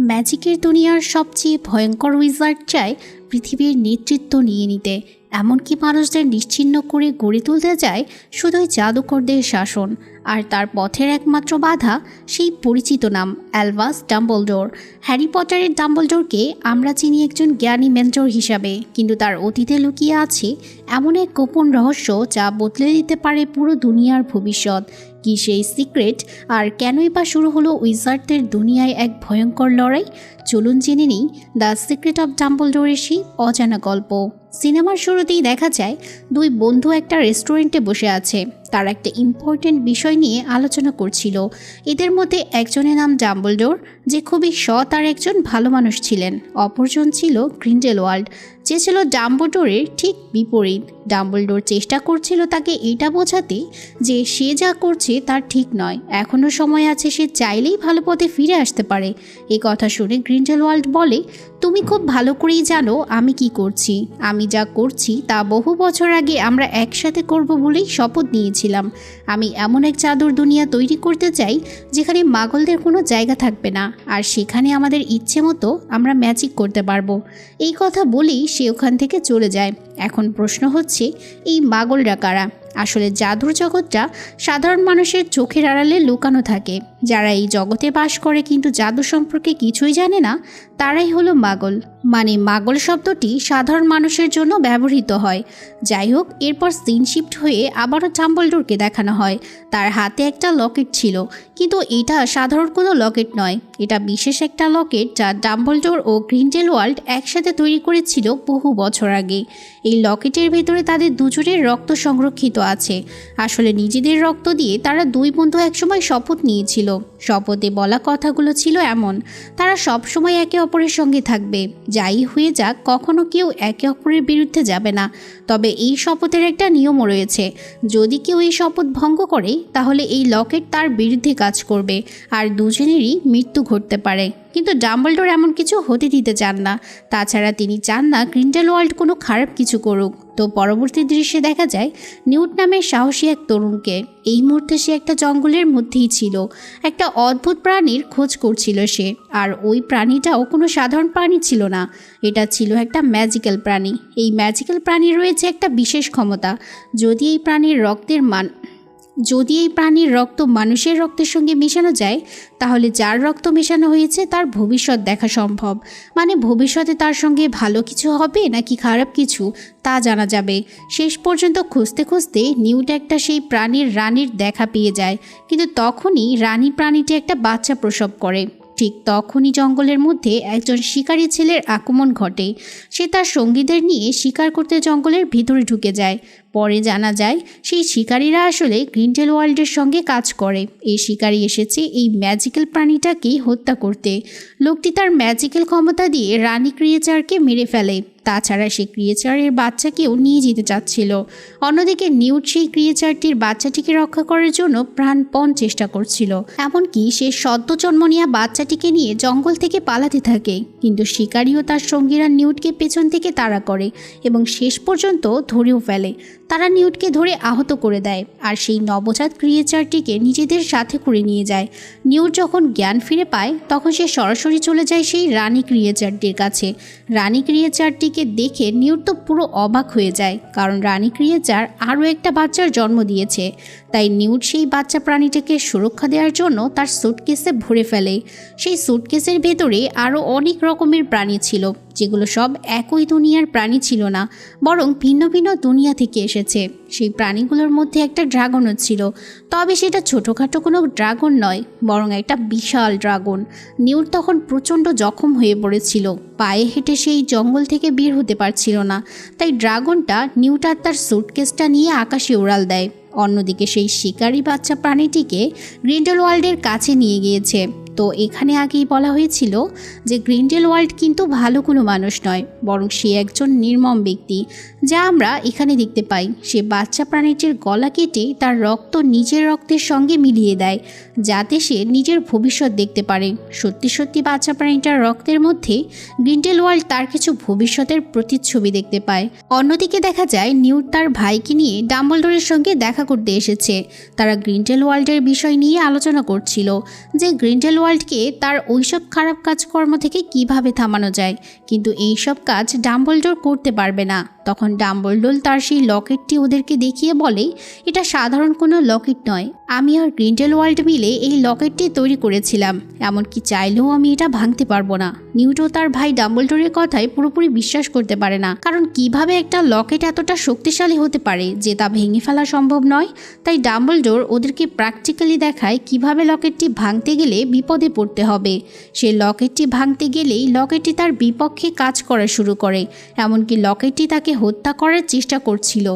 ম্যাজিকের দুনিয়ার সবচেয়ে ভয়ঙ্কর উইজার্ড চায় পৃথিবীর নেতৃত্ব নিয়ে নিতে। এমনকি মানুষদের নিশ্চিহ্ন করে গড়ে তুলতে চায় শুধুই জাদুকরদের শাসন। আর তার পথের একমাত্র বাধা সেই পরিচিত নাম, অ্যালভাস ডাম্বলডোর। হ্যারি পটারের ডাম্বলডোরকে আমরা চিনি একজন জ্ঞানী মেন্টর হিসাবে, কিন্তু তার অতীতে লুকিয়ে আছে এমন এক গোপন রহস্য যা বদলে দিতে পারে পুরো দুনিয়ার ভবিষ্যৎ। কি সেই সিক্রেট? আর কেনই বা শুরু হলো উইজার্ডদের দুনিয়ায় এক ভয়ঙ্কর লড়াই? চলুন জেনে নিই, দ্য সিক্রেট অব ডাম্বলডোরের সেই অজানা গল্প। সিনেমার শুরুতেই দেখা যায়, দুই বন্ধু একটা রেস্টুরেন্টে বসে আছে। তারা একটা ইম্পর্টেন্ট বিষয় নিয়ে আলোচনা করছিল। এদের মধ্যে একজনের নাম ডাম্বলডোর, যে খুবই সৎ আর একজন ভালো মানুষ ছিলেন। অপরজন ছিল গ্রিন্ডেল ওয়ার্ল্ড যে ছিল ডাম্বলডোরের ঠিক বিপরীত। ডাম্বলডোর চেষ্টা করছিল তাকে এটা বোঝাতে যে সে যা করছে তার ঠিক নয়। এখনও সময় আছে সে চাইলেই ভালো পথে ফিরে আসতে পারে। এ কথা শুনে গ্রিন্ডেল ওয়ার্ল্ড বলে তুমি খুব ভালো করেই জানো আমি কি করছি। আমি যা করছি তা বহু বছর আগে আমরা একসাথে করব বলেই শপথ নিয়েছিলাম। আমি এমন এক চাদর দুনিয়া তৈরি করতে চাই, যেখানে মাগলদের কোনো জায়গা থাকবে না, আর সেখানে আমাদের ইচ্ছে মতো আমরা ম্যাজিক করতে পারব। এই কথা বলেই সে ওখান থেকে চলে যায়। এখন প্রশ্ন হচ্ছে, এই মাগলরা কারা? আসলে জাদুর জগৎটা সাধারণ মানুষের চোখের আড়ালে লুকানো থাকে। যারা এই জগতে বাস করে কিন্তু জাদু সম্পর্কে কিছুই জানে না, তারাই হলো মাগল। মানে মাগল শব্দটি সাধারণ মানুষের জন্য ব্যবহৃত হয়। যাই হোক, এরপর সিন শিফট হয়ে আবারও ডাম্বলডোরকে দেখানো হয়। তার হাতে একটা লকেট ছিল। কিন্তু এটা সাধারণ কোনো লকেট নয়। এটা বিশেষ একটা লকেট যা ডাম্বলডোর ও গ্রিন্ডেল ওয়ার্ল্ড একসাথে তৈরি করেছিল বহু বছর আগে। এই লকেটের ভেতরে তাদের দুজনের রক্ত সংরক্ষিত আছে। আসলে নিজেদের রক্ত দিয়ে তারা দুই বন্ধু একসময় শপথ নিয়েছিল। শপথে বলা কথাগুলো ছিল এমন, তারা সবসময় একে অপরের সঙ্গে থাকবে। যাই হয়ে যাক, কখনো কেউ একে অপরের বিরুদ্ধে যাবে না। তবে এই শপথের একটা নিয়মও রয়েছে। যদি কেউ এই শপথ ভঙ্গ করে, তাহলে এই লকেট তার বিরুদ্ধে কাজ করবে, আর দুজনেরই মৃত্যু ঘটতে পারে। কিন্তু ডাম্বলডোর এমন কিছু হতে দিতে চান না। তাছাড়া তিনি চান না গ্রিন্ডেল ওয়ার্ল্ড কোনো খারাপ কিছু করুক। তো পরবর্তী দৃশ্যে দেখা যায়, নিউট নামের সাহসী এক তরুণকে এই মুহূর্তে সে একটা জঙ্গলের মধ্যেই ছিল। একটা অদ্ভুত প্রাণীর খোঁজ করছিল সে, আর ওই প্রাণীটাও কোনো সাধারণ প্রাণী ছিল না। এটা ছিল একটা ম্যাজিক্যাল প্রাণী। এই ম্যাজিক্যাল প্রাণীর রয়েছে একটা বিশেষ ক্ষমতা। যদি এই প্রাণীর রক্তের মান যদি এই প্রাণীর রক্ত মানুষের রক্তের সঙ্গে মেশানো যায়, তাহলে যার রক্ত মেশানো হয়েছে তার ভবিষ্যৎ দেখা সম্ভব। মানে ভবিষ্যতে তার সঙ্গে ভালো কিছু হবে নাকি খারাপ কিছু, তা জানা যাবে। শেষ পর্যন্ত খুঁজতে খুঁজতে নিউট একটা সেই প্রাণীর রানীর দেখা পেয়ে যায়। কিন্তু তখনই রানী প্রাণীটি একটা বাচ্চা প্রসব করে। ঠিক তখনই জঙ্গলের মধ্যে একজন শিকারী ছেলের আক্রমণ ঘটে। সে তার সঙ্গীদের নিয়ে শিকার করতে জঙ্গলের ভিতরে ঢুকে যায়। পরে জানা যায়, সেই শিকারীরা আসলে গ্রিন্টেল ওয়ার্ল্ডের সঙ্গে কাজ করে। এই শিকারি এসেছে এই ম্যাজিক্যাল প্রাণীটাকে হত্যা করতে। লোকটি তার ম্যাজিক্যাল ক্ষমতা দিয়ে রানী ক্রিয়েচারকে মেরে ফেলে। তাছাড়া সে ক্রিয়েচারের বাচ্চাকেও নিয়ে যেতে চাচ্ছিল। অন্যদিকে নিউট সেই ক্রিয়েচারটির বাচ্চাটিকে রক্ষা করার জন্য প্রাণপণ চেষ্টা করছিল। এমনকি সে সদ্য জন্ম নেওয়া বাচ্চাটিকে নিয়ে জঙ্গল থেকে পালাতে থাকে। কিন্তু শিকারীও তার সঙ্গীরা নিউটকে পেছন থেকে তাড়া করে এবং শেষ পর্যন্ত ধরেও ফেলে। তারা নিউটকে ধরে আহত করে দেয় আর সেই নবজাত ক্রিয়েচারটিকে নিজেদের সাথে করে নিয়ে যায়। নিউট যখন জ্ঞান ফিরে পায়, তখন সে সরাসরি চলে যায় সেই রানী ক্রিয়েচারটির কাছে। রানী ক্রিয়েচারটিকে দেখে নিউট তো পুরো অবাক হয়ে যায়, কারণ রানী ক্রিয়েচার আরও একটা বাচ্চার জন্ম দিয়েছে। তাই নিউট সেই বাচ্চা প্রাণীটাকে সুরক্ষা দেওয়ার জন্য তার সুটকেসে ভরে ফেলে। সেই সুটকেসের ভেতরে আরও অনেক রকমের প্রাণী ছিল, যেগুলো সব একই দুনিয়ার প্রাণী ছিল না, বরং ভিন্ন ভিন্ন দুনিয়া থেকে এসেছে। সেই প্রাণীগুলোর মধ্যে একটা ড্রাগনও ছিল, তবে সেটা ছোটোখাটো কোনো ড্রাগন নয়, বরং একটা বিশাল ড্রাগন নিউট তখন প্রচণ্ড জখম হয়ে পড়েছিল, পায়ে হেঁটে সেই জঙ্গল থেকে বের হতে পারছিল না। তাই ড্রাগনটা নিউটার তার সুটকেসটা নিয়ে আকাশে উড়াল দেয়। অন্যদিকে সেই শিকারী বাচ্চা প্রাণীটিকে গ্রিন্ডল ওয়ার্ল্ডের কাছে নিয়ে গিয়েছে। তো এখানে আগেই বলা হয়েছিল যে গ্রিন্ডেল ওয়ার্ল্ড কিন্তু ভালো কোনো মানুষ নয়, বরং সে একজন নির্মম ব্যক্তি। যা আমরা এখানে দেখতে পাই। সে বাচ্চা প্রাণীটির গলা কেটে তার রক্ত নিজের রক্তের সঙ্গে মিলিয়ে দেয়, যাতে সে নিজের ভবিষ্যৎ দেখতে পারে। সত্যি সত্যি বাচ্চা প্রাণীটার রক্তের মধ্যে গ্রিন্ডেল ওয়ার্ল্ড তার কিছু ভবিষ্যতের প্রতিচ্ছবি দেখতে পায়। অন্যদিকে দেখা যায়, নিউট তার ভাইকে নিয়ে ডাম্বলডোরের সঙ্গে দেখা করতে এসেছে। তারা গ্রিন্ডেল ওয়ার্ল্ডের বিষয় নিয়ে আলোচনা করছিল যে গ্রিন্ডেল ওয়ার্ল্ডকে তার ওইসব খারাপ কাজকর্ম থেকে কীভাবে থামানো যায়? কিন্তু এইসব কাজ ডাম্বলডোর করতে পারবে না। তখন ডাম্বলডোল তার সেই লকেটটি ওদেরকে দেখিয়ে বলে, এটা সাধারণ কোনো লকেট নয়। আমি আর গ্রিন্ডেল ওয়ার্ল্ড মিলে এই লকেটটি তৈরি করেছিলাম। এমনকি চাইলেও আমি এটা ভাঙতে পারব না। নিউটো তার ভাই ডাম্বলডোরের কথায় পুরোপুরি বিশ্বাস করতে পারে না। কারণ কীভাবে একটা লকেট এতটা শক্তিশালী হতে পারে যে তা ভেঙে ফেলা সম্ভব নয়? তাই ডাম্বলডোর ওদেরকে প্র্যাকটিক্যালি দেখায় কীভাবে লকেটটি ভাঙতে গেলে বিপদে পড়তে হবে। সে লকেটটি ভাঙতে গেলেই লকেটটি তার বিপক্ষে কাজ করা শুরু করে। এমনকি লকেটটি তাকে হত্যা করার চেষ্টা করছিল।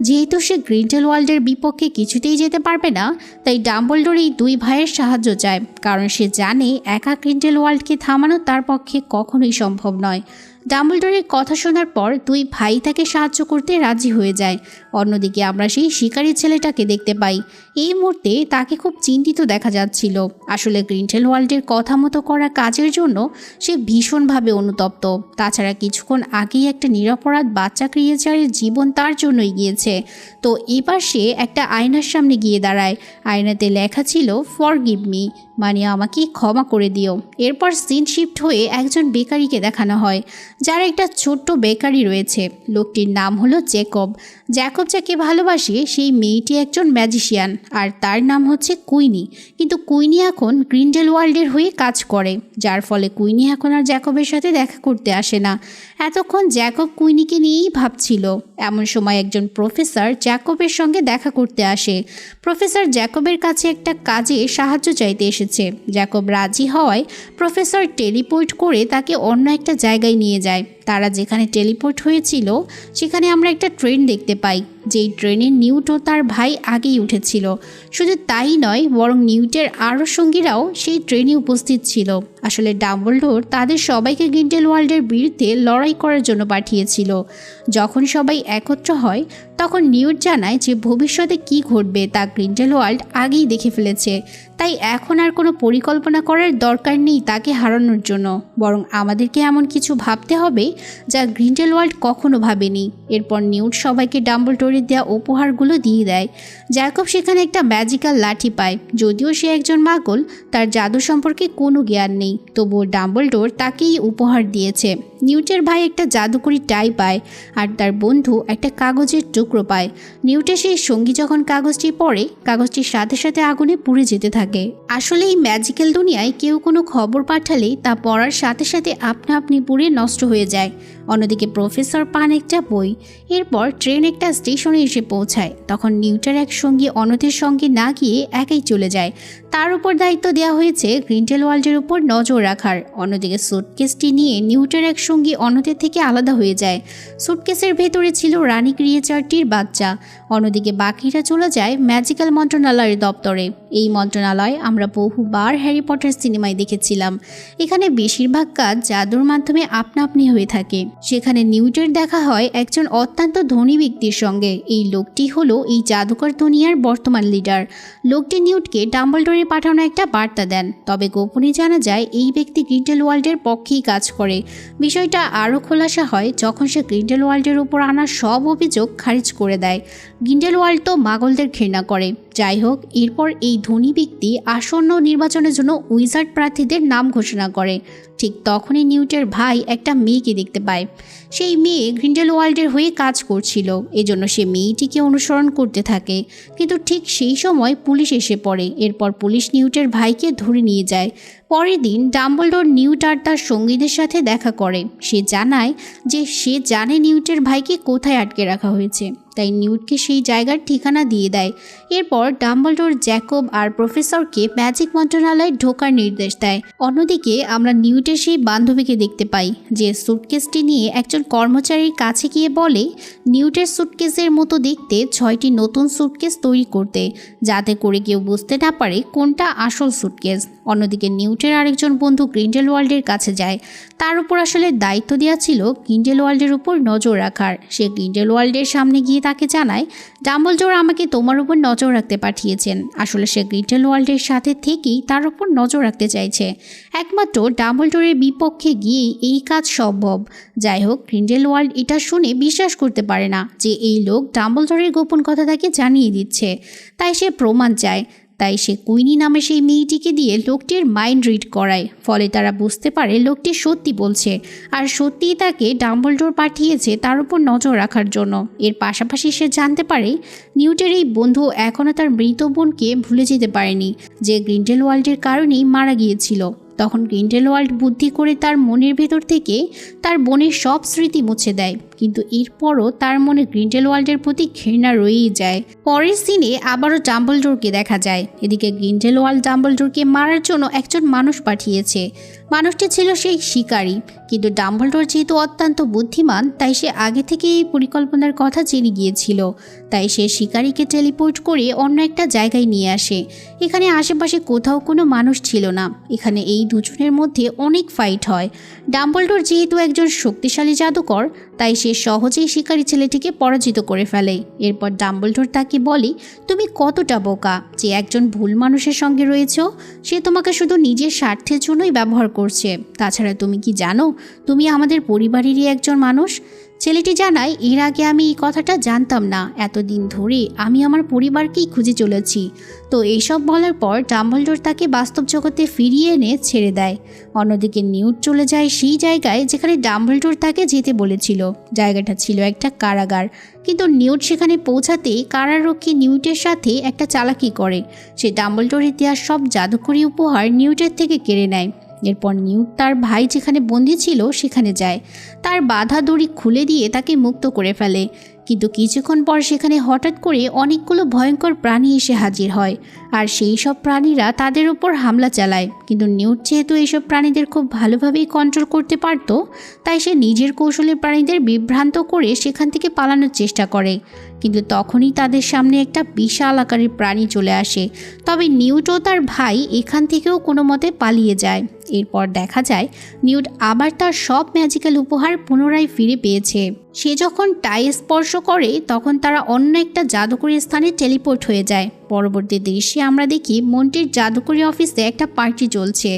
যেহেতু সে গ্রিন্টেল ওয়ার্ল্ডের বিপক্ষে কিছুতেই যেতে পারবে না, তাই ডাম্বলডোর এই দুই ভাইয়ের সাহায্য চায়, কারণ সে জানে একা গ্রিন্টেল ওয়ার্ল্ডকে থামানো তার পক্ষে কখনোই সম্ভব নয়। ডাম্বলডোরের কথা শোনার পর দুই ভাই তাকে সাহায্য করতে রাজি হয়ে যায়। অন্যদিকে আমরা সেই শিকারী ছেলেটাকে দেখতে পাই। এই মুহূর্তে তাকে খুব চিন্তিত দেখা যাচ্ছিল। আসলে গ্রিনটেল ওয়ার্ল্ডের কথা মতো করা কাজের জন্য সে ভীষণভাবে অনুতপ্ত। তাছাড়া কিছুক্ষণ আগেই একটা নিরাপরাধ বাচ্চা ক্রিয়েচারের জীবন তার জন্যই গিয়েছে তো এবার সে একটা আয়নার সামনে গিয়ে দাঁড়ায়। আয়নাতে লেখা ছিল ফর গিভ মি। মানে আমাকে ক্ষমা করে দিও। এরপর সিন শিফট হয়ে একজন বেকারিকে দেখানো হয়। যার একটা ছোট্ট বেকারি রয়েছে। লোকটির নাম হলো জ্যাকব জ্যাকব যাকে ভালোবাসে, সেই মেয়েটি একজন ম্যাজিশিয়ান, আর তার নাম হচ্ছে কুইনি। কিন্তু কুইনি এখন গ্রিন্ডেল ওয়ার্ল্ডের হয়ে কাজ করে, যার ফলে কুইনি এখন আর জ্যাকবের সাথে দেখা করতে আসে না। এতক্ষণ জ্যাকব কুইনিকে নিয়েই ভাবছিল। এমন সময় একজন প্রফেসর জ্যাকবের সঙ্গে দেখা করতে আসে। প্রফেসর জ্যাকবের কাছে একটা কাজে সাহায্য চাইতে এসেছে। জ্যাকব রাজি হওয়ায় প্রফেসর টেলিপোর্ট করে তাকে অন্য একটা জায়গায় নিয়ে যায়। day. তারা যেখানে টেলিপোর্ট হয়েছিল, সেখানে আমরা একটা ট্রেন দেখতে পাই। যেই ট্রেনে নিউট ও তার ভাই আগেই উঠেছিল। শুধু তাই নয়, বরং নিউটের আরও সঙ্গীরাও সেই ট্রেনে উপস্থিত ছিল। আসলে ডাম্বলডোর তাদের সবাইকে গ্রিন্ডেল ওয়ার্ল্ডের বিরুদ্ধে লড়াই করার জন্য পাঠিয়েছিল। যখন সবাই একত্র হয়, তখন নিউট জানায় যে ভবিষ্যতে কি ঘটবে তা গ্রিন্ডেল ওয়ার্ল্ড আগেই দেখে ফেলেছে। তাই এখন আর কোনো পরিকল্পনা করার দরকার নেই তাকে হারানোর জন্য। বরং আমাদেরকে এমন কিছু ভাবতে হবে যা গ্রিন্ডেল ওয়ার্ল্ড কখনো ভাবেনি। এরপর নিউট সবাইকে ডাম্বলডোরের দেওয়া উপহারগুলো দিয়ে দেয়। জ্যাকব সেখানে একটা ম্যাজিক্যাল লাঠি পায়। যদিও সে একজন মাগল, তার জাদু সম্পর্কে কোনো জ্ঞান নেই। তবুও ডাম্বলডোর তাকেই উপহার দিয়েছে। নিউটের ভাই একটা জাদুকরি টাই পায় আর তার বন্ধু একটা কাগজের টুকরো পায়। নিউটের সেই সঙ্গী যখন কাগজটি পড়ে, কাগজটির সাথে সাথে আগুনে পুড়ে যেতে থাকে। আসলে এই ম্যাজিক্যাল দুনিয়ায় কেউ কোনো খবর পাঠালে তা পড়ার সাথে সাথে আপনা আপনি পুড়ে নষ্ট হয়ে যায়। okay? অন্যদিকে প্রফেসর পান একটা বই। এরপর ট্রেন একটা স্টেশনে এসে পৌঁছায়। তখন নিউটার এক সঙ্গী অনথের সঙ্গে না গিয়ে একাই চলে যায়। তার উপর দায়িত্ব দেওয়া হয়েছে গ্রিন্টেল ওয়ার্ল্ডের উপর নজর রাখার। অন্যদিকে সুটকেসটি নিয়ে নিউটার এক সঙ্গী অনথের থেকে আলাদা হয়ে যায়। সুটকেসের ভেতরে ছিল রানী ক্রিয়েচারটির বাচ্চা। অন্যদিকে বাকিরা চলে যায় ম্যাজিক্যাল মন্ত্রণালয়ের দপ্তরে। এই মন্ত্রণালয় আমরা বহুবার হ্যারি পটার সিনেমায় দেখেছিলাম। এখানে বেশিরভাগ কাজ জাদুর মাধ্যমে আপনা আপনি হয়ে থাকে। সেখানে নিউটের দেখা হয় একজন অত্যন্ত ধনী ব্যক্তির সঙ্গে। এই লোকটি হলো এই জাদুকর দুনিয়ার বর্তমান লিডার। লোকটি নিউটকে ডাম্বলডোরে পাঠানো একটা বার্তা দেন। তবে গোপনে জানা যায়, এই ব্যক্তি গ্রিন্ডেল ওয়ার্ল্ডের পক্ষেই কাজ করে। বিষয়টা আরও খোলাসা হয় যখন সে গ্রিন্ডেল ওয়ার্ল্ডের উপর আনা সব অভিযোগ খারিজ করে দেয়। গ্রিন্ডেল ওয়ার্ল্ড তো মাগলদের ঘৃণা করে। যাই হোক, এরপর এই ধনী ব্যক্তি আসন্ন নির্বাচনের জন্য উইজার্ড প্রার্থীদের নাম ঘোষণা করে। ঠিক তখনই নিউটের ভাই একটা মেয়েকে দেখতে পায়। সেই মেয়ে গ্রিন্ডেল ওয়ার্ল্ডের হয়ে কাজ করছিল। এজন্য সে মেয়েটিকে অনুসরণ করতে থাকে। কিন্তু ঠিক সেই সময় পুলিশ এসে পড়ে। এরপর পুলিশ নিউটের ভাইকে ধরে নিয়ে যায়। পরের দিন ডাম্বলডোর নিউট আর তার সঙ্গীদের সাথে দেখা করে। সে জানায় যে সে জানে নিউটের ভাইকে কোথায় আটকে রাখা হয়েছে। তাই নিউটকে সেই জায়গার ঠিকানা দিয়ে দেয়। এরপর ডাম্বলডোর জ্যাকব আর প্রফেসরকে ম্যাজিক মন্ত্রণালয়ে ঢোকার নির্দেশ দেয়। অন্যদিকে আমরা নিউটের সেই বান্ধবীকে দেখতে পাই, যে সুটকেসটি নিয়ে একজন কর্মচারীর কাছে গিয়ে বলে, নিউটের সুটকেসের মতো দেখতে ছয়টি নতুন সুটকেস তৈরি করতে। যাতে করে কেউ বুঝতে না পারে কোনটা আসল সুটকেস। অন্যদিকে নিউটের আরেকজন বন্ধু গ্রিন্ডেল ওয়ার্ল্ডের কাছে যায়। তার উপর আসলে দায়িত্ব দেওয়া ছিল গ্রিন্ডেল ওয়ার্ল্ডের উপর নজর রাখার। সে গ্রিন্ডেল ওয়ার্ল্ডের সামনে গিয়ে তাকে জানায়, ডাম্বলজোর আমাকে তোমার উপর নজর রাখতে পাঠিয়েছেন। আসলে সে গ্রিন্ডেল ওয়ার্ল্ডের সাথে থেকেই তার উপর নজর রাখতে চাইছে। একমাত্র ডাম্বলডোরের বিপক্ষে গিয়েই এই কাজ সম্ভব। যাই হোক গ্রিন্ডেল ওয়ার্ল্ড এটা শুনে বিশ্বাস করতে পারে না যে এই লোক ডাম্বলডোরের গোপন কথা তাকে জানিয়ে দিচ্ছে। তাই সে প্রমাণ চায়। তাই সে কুইনি নামে সেই মেয়েটিকে দিয়ে লোকটির মাইন্ড রিড করায়। ফলে তারা বুঝতে পারে লোকটি সত্যি বলছে আর সত্যিই তাকে ডাম্বলডোর পাঠিয়েছে তার উপর নজর রাখার জন্য। এর পাশাপাশি সে জানতে পারে নিউটের এই বন্ধু এখনও তার মৃত বোনকে ভুলে যেতে পারেনি, যে গ্রিন্ডেল ওয়ার্ল্ডের কারণেই মারা গিয়েছিল। তখন গ্রিন্ডেল ওয়ার্ল্ড বুদ্ধি করে তার মনের ভেতর থেকে তার বোনের সব স্মৃতি মুছে দেয়। কিন্তু এরপরও তার মনে গ্রিন্ডেলওয়াল্ডের প্রতি ঘৃণা রয়েই যায়। পরের সিনে আবারও ডাম্বলডোরকে দেখা যায়। এদিকে গ্রিন্ডেলওয়াল্ড ডাম্বলডোরকে মারার জন্য একজন মানুষ পাঠিয়েছে। মানুষটি ছিল সেই শিকারী। কিন্তু ডাম্বলডোর যেহেতু অত্যন্ত বুদ্ধিমান, তাই সে আগে থেকে এই পরিকল্পনার কথা জেনে গিয়েছিল। তাই সে শিকারীকে টেলিপোর্ট করে অন্য একটা জায়গায় নিয়ে আসে। এখানে আশেপাশে কোথাও কোনো মানুষ ছিল না। এখানে এই দুজনের মধ্যে অনেক ফাইট হয়। ডাম্বলডোর যেহেতু একজন শক্তিশালী জাদুকর, তাই সে সহজেই শিকারী ছেলেটিকে পরাজিত করে ফেলে। এরপর ডাম্বলডোর তাকে বলে, তুমি কতটা বোকা যে একজন ভুল মানুষের সঙ্গে রয়েছ? সে তোমাকে শুধু নিজের স্বার্থের জন্যই ব্যবহার করছে। তাছাড়া তুমি কি জানো, তুমি আমাদের পরিবারেরই একজন মানুষ? ছেলেটি জানায়, এর আগে আমি এই কথাটা জানতাম না। এতদিন ধরে আমি আমার পরিবারকেই খুঁজে চলেছি। তো এইসব বলার পর ডাম্বলডোর তাকে বাস্তব জগতে ফিরিয়ে এনে ছেড়ে দেয়। অন্যদিকে নিউট চলে যায় সেই জায়গায় যেখানে ডাম্বলডোর তাকে যেতে বলেছিল। জায়গাটা ছিল একটা কারাগার। কিন্তু নিউট সেখানে পৌঁছাতেই কারারক্ষী নিউটের সাথে একটা চালাকি করে। সে ডাম্বলডোর দেওয়া সব জাদুকরি উপহার নিউটের থেকে কেড়ে নেয়। এরপর নিউট তার ভাই যেখানে বন্দি ছিল সেখানে যায়। তার বাধা দড়ি খুলে দিয়ে তাকে মুক্ত করে ফেলে। কিন্তু কিছুক্ষণ পর সেখানে হঠাৎ করে অনেকগুলো ভয়ঙ্কর প্রাণী এসে হাজির হয়। আর সেই সব প্রাণীরা তাদের উপর হামলা চালায়। কিন্তু নিউট যেহেতু এইসব প্রাণীদের খুব ভালোভাবেই কন্ট্রোল করতে পারত, তাই সে নিজের কৌশলে প্রাণীদের বিভ্রান্ত করে সেখান থেকে পালানোর চেষ্টা করে। কিন্তু তখনই তাদের সামনে একটা বিশাল আকারের প্রাণী চলে আসে। তবে নিউট ও তার ভাই এখান থেকেও কোনো মতে পালিয়ে যায়। এরপর দেখা যায়, নিউট আবার তার সব ম্যাজিক্যাল উপহার পুনরায় ফিরে পেয়েছে। সে যখন টাই স্পর্শ করে, তখন তারা অন্য একটা জাদুকরী স্থানে টেলিপোর্ট হয়ে যায়। পরবর্তী দৃশ্যে আমরা দেখি মন্টির জাদুকরি অফিসে একটা পার্টি চলছে।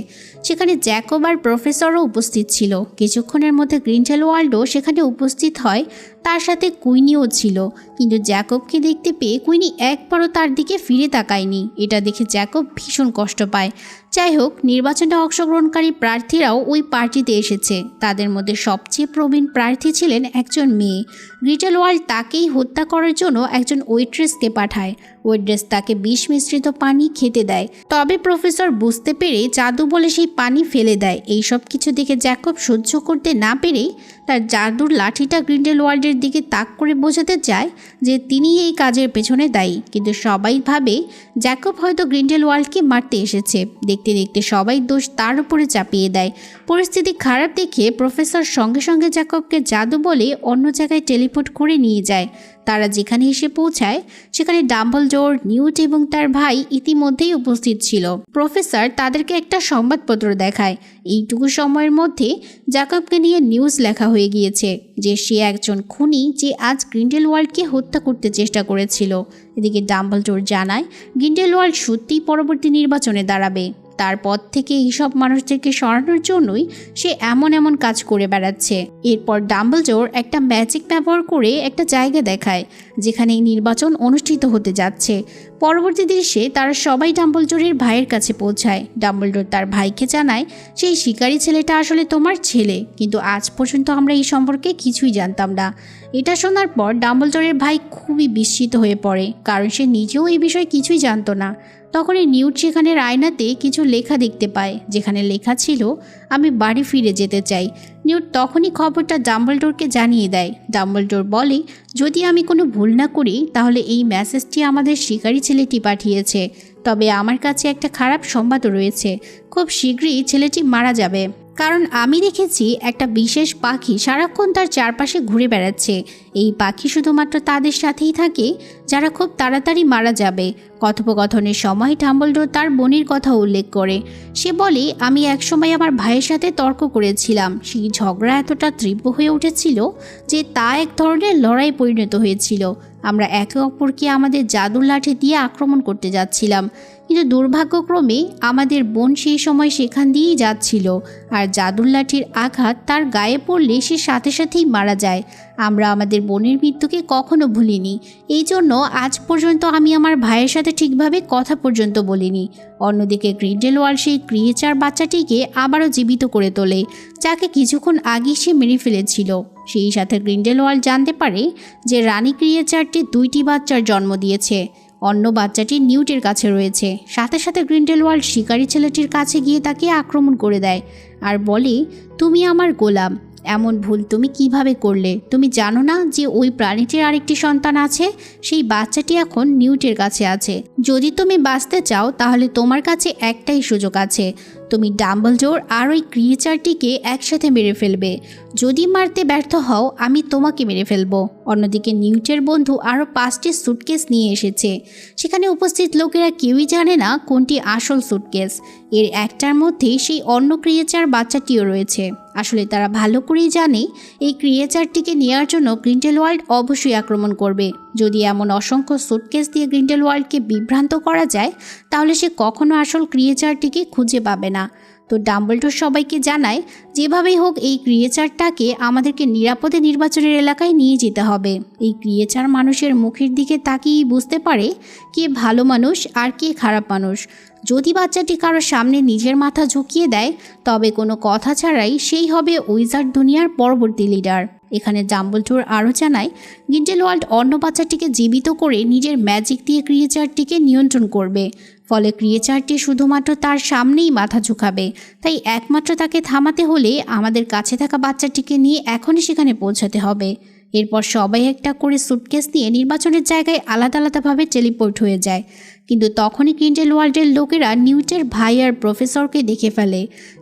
সেখানে জ্যাকব আর প্রফেসরও উপস্থিত ছিল। কিছুক্ষণের মধ্যে গ্রিনটেল ওয়ার্ল্ডও সেখানে উপস্থিত হয়। তার সাথে কুইনিও ছিল। কিন্তু জ্যাকবকে দেখতে পেয়ে কুইনি একবারও তার দিকে ফিরে তাকায়নি। এটা দেখে জ্যাকব ভীষণ কষ্ট পায়। যাই হোক, নির্বাচনে অংশগ্রহণকারী প্রার্থীরাও ওই পার্টিতে এসেছে। তাদের মধ্যে সবচেয়ে প্রবীণ প্রার্থী ছিলেন একজন মেয়ে। গ্রিটেল ওয়ার্ল্ড তাকেই হত্যা করার জন্য একজন ওয়েট্রেসকে পাঠায়। ওয়েট্রেস তাকে বিষ মিশ্রিত পানি খেতে দেয়। তবে প্রফেসর বুঝতে পেরে জাদু বলে সেই পানি ফেলে দেয়। এই সব কিছু দেখে জ্যাকব সহ্য করতে না পেরেই তার জাদুর লাঠিটা গ্রিন্ডেল ওয়ার্ল্ডের দিকে তাক করে বোঝাতে চায় যে তিনি এই কাজের পেছনে দায়ী। কিন্তু সবাই ভাবে জ্যাকব হয়তো গ্রিন্ডেল ওয়ার্ল্ডকে মারতে এসেছে। দেখতে দেখতে সবাই দোষ তার উপরে চাপিয়ে দেয়। পরিস্থিতি খারাপ দেখে প্রফেসর সঙ্গে সঙ্গে জ্যাকবকে জাদু বলে অন্য জায়গায় টেলিপোর্ট করে নিয়ে যায়। তারা যেখানে এসে পৌঁছায়, সেখানে ডাম্বল জোর নিউট এবং তার ভাই ইতিমধ্যেই উপস্থিত ছিল। প্রফেসর তাদেরকে একটা সংবাদপত্র দেখায়। এইটুকু সময়ের মধ্যে জাকবকে নিয়ে নিউজ লেখা হয়ে গিয়েছে যে সে একজন খুনি যে আজ গ্রিন্ডেল ওয়ার্ল্ডকে হত্যা করতে চেষ্টা করেছিল। এদিকে ডাম্বল জোর জানায় গ্রিন্ডেল ওয়ার্ল্ড সত্যিই পরবর্তী নির্বাচনে দাঁড়াবে। তারপর থেকে এইসব মানুষদেরকে সরানোর জন্যই সে এমন এমন কাজ করে বেড়াচ্ছে। এরপর ডাম্বলজোর একটা ম্যাজিক ব্যবহার করে একটা জায়গা দেখায়, যেখানে এই নির্বাচন অনুষ্ঠিত হতে যাচ্ছে। পরবর্তী দৃশ্যে তারা সবাই ডাম্বলজোরের ভাইয়ের কাছে পৌঁছায়। ডাম্বলডোর তার ভাইকে জানায়, সেই শিকারী ছেলেটা আসলে তোমার ছেলে, কিন্তু আজ পর্যন্ত আমরা এই সম্পর্কে কিছুই জানতাম না। এটা শোনার পর ডাম্বলজোরের ভাই খুবই বিস্মিত হয়ে পড়ে, কারণ সে নিজেও এই বিষয়ে কিছুই জানতো না। তখনই নিউট সেখানের আয়নাতে কিছু লেখা দেখতে পায়, যেখানে লেখা ছিল, আমি বাড়ি ফিরে যেতে চাই। নিউট তখনই খবরটা ডাম্বলডোরকে জানিয়ে দেয়। ডাম্বলডোর বলে, যদি আমি কোনো ভুল না করি, তাহলে এই মেসেজটি আমাদের শিকারী ছেলেটি পাঠিয়েছে। তবে আমার কাছে একটা খারাপ সংবাদও রয়েছে। খুব শীঘ্রই ছেলেটি মারা যাবে। কারণ আমি দেখেছি একটা বিশেষ পাখি সারাক্ষণ তার চারপাশে ঘুরে বেড়াচ্ছে। এই পাখি শুধুমাত্র তাদের সাথেই থাকে, যারা খুব তাড়াতাড়ি মারা যাবে। কথোপকথনের সময় ডাম্বলডোর তার বোনের কথা উল্লেখ করে। সে বলে, আমি একসময় আমার ভাইয়ের সাথে তর্ক করেছিলাম। সেই ঝগড়া এতটা তীব্র হয়ে উঠেছিল যে তা এক ধরনের লড়াই পরিণত হয়েছিল। আমরা একে অপরকে আমাদের জাদুর লাঠি দিয়ে আক্রমণ করতে যাচ্ছিলাম। কিন্তু দুর্ভাগ্যক্রমে আমাদের বোন সেই সময় সেখান দিয়েই যাচ্ছিল। আর জাদুর লাঠির আঘাত তার গায়ে পড়লে সে সাথে সাথেই মারা যায়। আমরা আমাদের বোনের মৃত্যুকে কখনো ভুলিনি। এই জন্য আজ পর্যন্ত আমি আমার ভাইয়ের সাথে ঠিকভাবে কথা পর্যন্ত বলিনি। অন্যদিকে গ্রিন্ডেলওয়াল সেই ক্রিয়েচার বাচ্চাটিকে আবারও জীবিত করে তোলে, যাকে কিছুক্ষণ আগেই সে মেরে ফেলেছিল। সেই সাথে গ্রিন্ডেলওয়াল জানতে পারে যে রানী ক্রিয়েচারটি দুইটি বাচ্চার জন্ম দিয়েছে। অন্য বাচ্চাটি নিউটের কাছে রয়েছে। সাথে সাথে গ্রিন্ডেলওয়াল শিকারী ছেলেটির কাছে গিয়ে তাকে আক্রমণ করে দেয় আর বলে, তুমি আমার গোলাম এমন ভুল তুমি কীভাবে করলে? তুমি জানো না যে ওই প্রাণীটির আরেকটি সন্তান আছে? সেই বাচ্চাটি এখন নিউটের কাছে আছে। যদি তুমি বাঁচতে চাও, তাহলে তোমার কাছে একটাই সুযোগ আছে। তুমি ডাম্বল জোর আর ওই ক্রিয়েচারটিকে একসাথে মেরে ফেলবে। যদি মারতে ব্যর্থ হও, আমি তোমাকে মেরে ফেলব। অন্যদিকে নিউটের বন্ধু আরও পাঁচটি সুটকেস নিয়ে এসেছে। সেখানে উপস্থিত লোকেরা কেউই জানে না কোনটি আসল সুটকেস এর একটার মধ্যে সেই অন্য ক্রিয়েচার বাচ্চাটিও রয়েছে। আসলে তারা ভালো করেই জানে এই ক্রিয়েচারটিকে নেওয়ার জন্য গ্রিন্টেল ওয়ার্ল্ড অবশ্যই আক্রমণ করবে। যদি এমন অসংখ্য সুটকেস দিয়ে গ্রিন্টেল ওয়ার্ল্ডকে বিভ্রান্ত করা যায়, তাহলে সে কখনো আসল ক্রিয়েচারটিকে খুঁজে পাবে না। তো ডাম্বলটোর সবাইকে জানায়, যেভাবেই হোক এই ক্রিয়েচারটাকে আমাদেরকে নিরাপদে নির্বাচনের এলাকায় নিয়ে যেতে হবে। এই ক্রিয়েচার মানুষের মুখের দিকে তাকিয়েই বুঝতে পারে কে ভালো মানুষ আর কে খারাপ মানুষ। যদি বাচ্চাটি কারোর সামনে নিজের মাথা ঝুঁকিয়ে দেয়, তবে কোনো কথা ছাড়াই সেই হবে উইজার্ড দুনিয়ার পরবর্তী লিডার। এখানে জাম্বলটোর আরও জানায় গিন্ডেল ওয়ার্ল্ড অন্য বাচ্চাটিকে জীবিত করে নিজের ম্যাজিক দিয়ে ক্রিয়েচারটিকে নিয়ন্ত্রণ করবে। ফলে ক্রিয়েচারটি শুধুমাত্র তার সামনেই মাথা ঝুঁকাবে। তাই একমাত্র তাকে থামাতে হলে আমাদের কাছে থাকা বাচ্চাটিকে নিয়ে এখনই সেখানে পৌঁছাতে হবে। এরপর সবাই একটা করে সুটকেস নিয়ে নির্বাচনের জায়গায় আলাদা আলাদাভাবে টেলিপোর্ট হয়ে যায়। কিন্তু তখনই ক্রিন্টেল ওয়ার্ল্ডের লোকেরা নিউটের ভাই আর প্রফেসরকে দেখে ফেলে।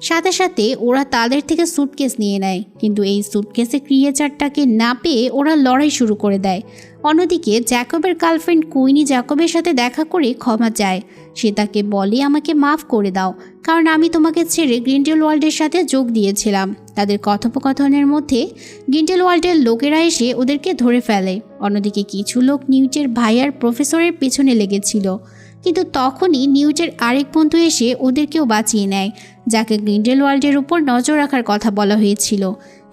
সাথে সাথে ওরা তাদের থেকে সুটকেস নিয়ে নেয়, কিন্তু এই সুটকেসে ক্রিয়েচারটাকে না পেয়ে ওরা লড়াই শুরু করে দেয়। অন্যদিকে জ্যাকবের গার্লফ্রেন্ড কুইনি জ্যাকবের সাথে দেখা করে ক্ষমা চায়। সে তাকে বলে, আমাকে মাফ করে দাও, কারণ আমি তোমাকে ছেড়ে গ্রিন্টেল ওয়ার্ল্ডের সাথে যোগ দিয়েছিলাম। তাদের কথোপকথনের মধ্যে গ্রিন্টেল ওয়ার্ল্ডের লোকেরা এসে ওদেরকে ধরে ফেলে। অন্যদিকে কিছু লোক নিউটের ভাইয়ার প্রফেসরের পেছনে লেগেছিল। কিন্তু তখনই নিউটের আরেক বন্ধু এসে ওদেরকেও বাঁচিয়ে নেয়, যাকে গ্রিন্ডেল ওয়ার্ল্ডের উপর নজর রাখার কথা বলা হয়েছিল।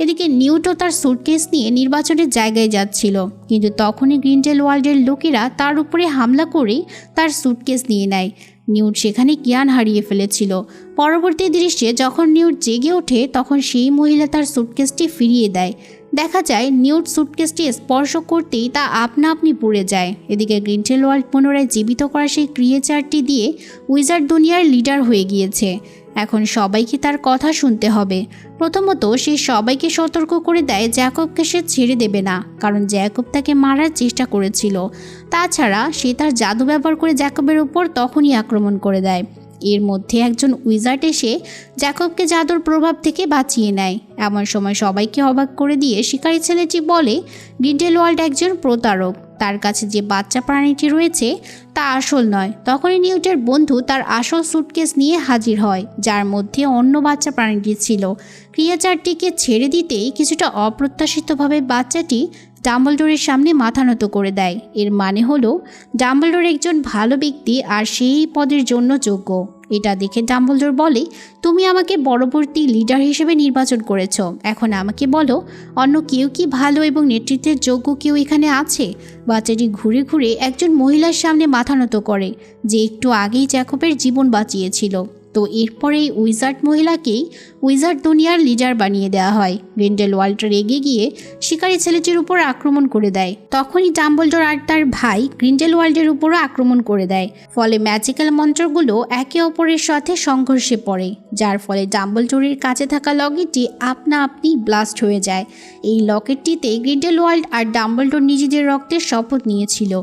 এদিকে নিউটও তার সুটকেস নিয়ে নির্বাচনের জায়গায় যাচ্ছিল, কিন্তু তখনই গ্রিন্ডেল ওয়ার্ল্ডের লোকেরা তার উপরে হামলা করে তার সুটকেস নিয়ে নেয়। নিউট সেখানে জ্ঞান হারিয়ে ফেলেছিল। পরবর্তী দৃশ্যে যখন নিউট জেগে ওঠে, তখন সেই মহিলা তার সুটকেসটি ফিরিয়ে দেয়। দেখা যায় নিউট সুটকেসটি স্পর্শ করতেই তা আপনা আপনি পুড়ে যায়। এদিকে গ্রিনটেল ওয়ার্ল্ড পুনরায় জীবিত করা সেই ক্রিয়েচারটি দিয়ে উইজার্ড দুনিয়ার লিডার হয়ে গিয়েছে। এখন সবাইকে তার কথা শুনতে হবে। প্রথমত, সে সবাইকে সতর্ক করে দেয় জ্যাকবকে সে ছেড়ে দেবে না, কারণ জ্যাকব তাকে মারার চেষ্টা করেছিল। তাছাড়া, সে তার জাদু ব্যবহার করে জ্যাকবের উপর তখনই আক্রমণ করে দেয়। এর মধ্যে একজন উইজার্ট এসে জ্যাকবকে জাদুর প্রভাব থেকে বাঁচিয়ে নেয়। এমন সময় সবাইকে অবাক করে দিয়ে শিকারী ছেলেটি বলে গ্রিন্ডেলওয়াল্ড একজন প্রতারক। তার কাছে যে বাচ্চা প্রাণীটি রয়েছে, তা আসল নয়। তখনই নিউটের বন্ধু তার আসল সুটকেস নিয়ে হাজির হয়, যার মধ্যে অন্য বাচ্চা প্রাণীটি ছিল। ক্রিয়াচারটিকে ছেড়ে দিতেই কিছুটা অপ্রত্যাশিতভাবে বাচ্চাটি ডাম্বলডোরের সামনে মাথা নত করে দেয়। এর মানে হলো, ডাম্বলডোর একজন ভালো ব্যক্তি আর সেই পদের জন্য যোগ্য। এটা দেখে ডাম্বলডোর বলে, তুমি আমাকে পরবর্তী লিডার হিসেবে নির্বাচন করেছ। এখন আমাকে বলো, অন্য কেউ কি ভালো এবং নেতৃত্বের যোগ্য কেউ এখানে আছে? বাচ্চাটি ঘুরে ঘুরে একজন মহিলার সামনে মাথা নত করে, যে একটু আগেই জ্যাকবের জীবন বাঁচিয়েছিল। তো এরপরে এই উইজার্ড মহিলাকেই উইজার্ড দুনিয়ার লিডার বানিয়ে দেওয়া হয়। গ্রিন্ডেল ওয়াল্টার এগিয়ে গিয়ে শিকারী ছেলেটির উপর আক্রমণ করে দেয়। তখনই ডাম্বলডোর আর তার ভাই গ্রিন্ডেল ওয়ার্ল্ডের উপরও আক্রমণ করে দেয়। ফলে ম্যাজিক্যাল মন্ত্রগুলো একে অপরের সাথে সংঘর্ষে পড়ে, যার ফলে ডাম্বলডোরের কাছে থাকা লকেটটি আপনা আপনি ব্লাস্ট হয়ে যায়। এই লকেটটিতে গ্রিন্ডেল ওয়ার্ল্ড আর ডাম্বলডোর নিজেদের রক্তের শপথ নিয়েছিল।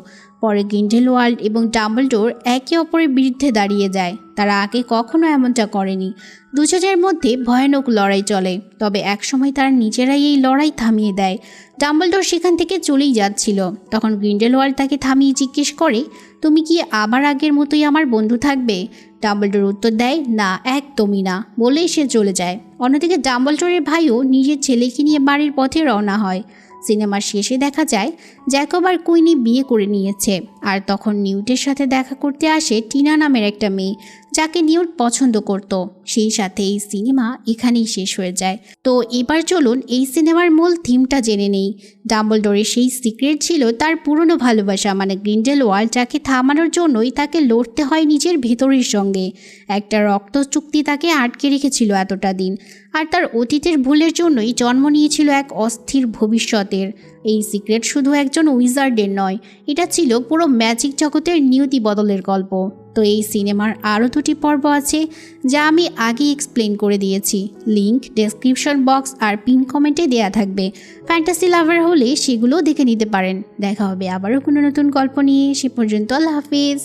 পরে গিন্ডেল ওয়ার্ল্ড এবং ডাম্বলডোর একে অপরের বিরুদ্ধে দাঁড়িয়ে যায়। তারা আগে কখনো এমনটা করেনি। দুজনের মধ্যে ভয়ানক লড়াই চলে, তবে একসময় তারা নিজেরাই এই লড়াই থামিয়ে দেয়। ডাম্বলডোর সেখান থেকে চলেই যাচ্ছিল। তখন গ্রিন্ডেলওয়াল তাকে থামিয়ে জিজ্ঞেস করে, তুমি কি আবার আগের মতোই আমার বন্ধু থাকবে? ডাম্বলডোর উত্তর দেয়, না, একদমই না। বলেই সে চলে যায়। অন্যদিকে ডাম্বলডোরের ভাইও নিজের ছেলেকে নিয়ে বাড়ির পথে রওনা হয়। সিনেমার শেষে দেখা যায়, জ্যাকব আর কুইনি বিয়ে করে নিয়েছে। আর তখন নিউটের সাথে দেখা করতে আসে টিনা নামের একটা মেয়ে, যাকে নিউট পছন্দ করত। সেই সাথে এই সিনেমা এখানেই শেষ হয়ে যায়। তো এবার চলুন এই সিনেমার মূল থিমটা জেনে নেই। ডাম্বলডোরের সেই সিক্রেট ছিল তার পুরনো ভালোবাসা মানে গ্রিন্ডেল ওয়ার্ল্ড যাকে থামানোর জন্যই তাকে লড়তে হয় নিজের ভেতরের সঙ্গে। একটা রক্ত চুক্তি তাকে আটকে রেখেছিল এতটা দিন। আর তার অতীতের ভুলের জন্যই জন্ম নিয়েছিল এক অস্থির ভবিষ্যতের। এই সিক্রেট শুধু একজন উইজার্ডের নয়, এটা ছিল পুরো ম্যাজিক জগতের নিয়তি বদলের গল্প। তো এই সিনেমার আরও দুটি পর্ব আছে, যা আমি আগেই এক্সপ্লেন করে দিয়েছি। লিংক ডেসক্রিপশন বক্স আর পিন কমেন্টে দেয়া থাকবে। ফ্যান্টাসি লাভার হলে সেগুলোও দেখে নিতে পারেন। দেখা হবে আবারও কোনো নতুন গল্প নিয়ে, সে পর্যন্ত আল্লাহ হাফিজ।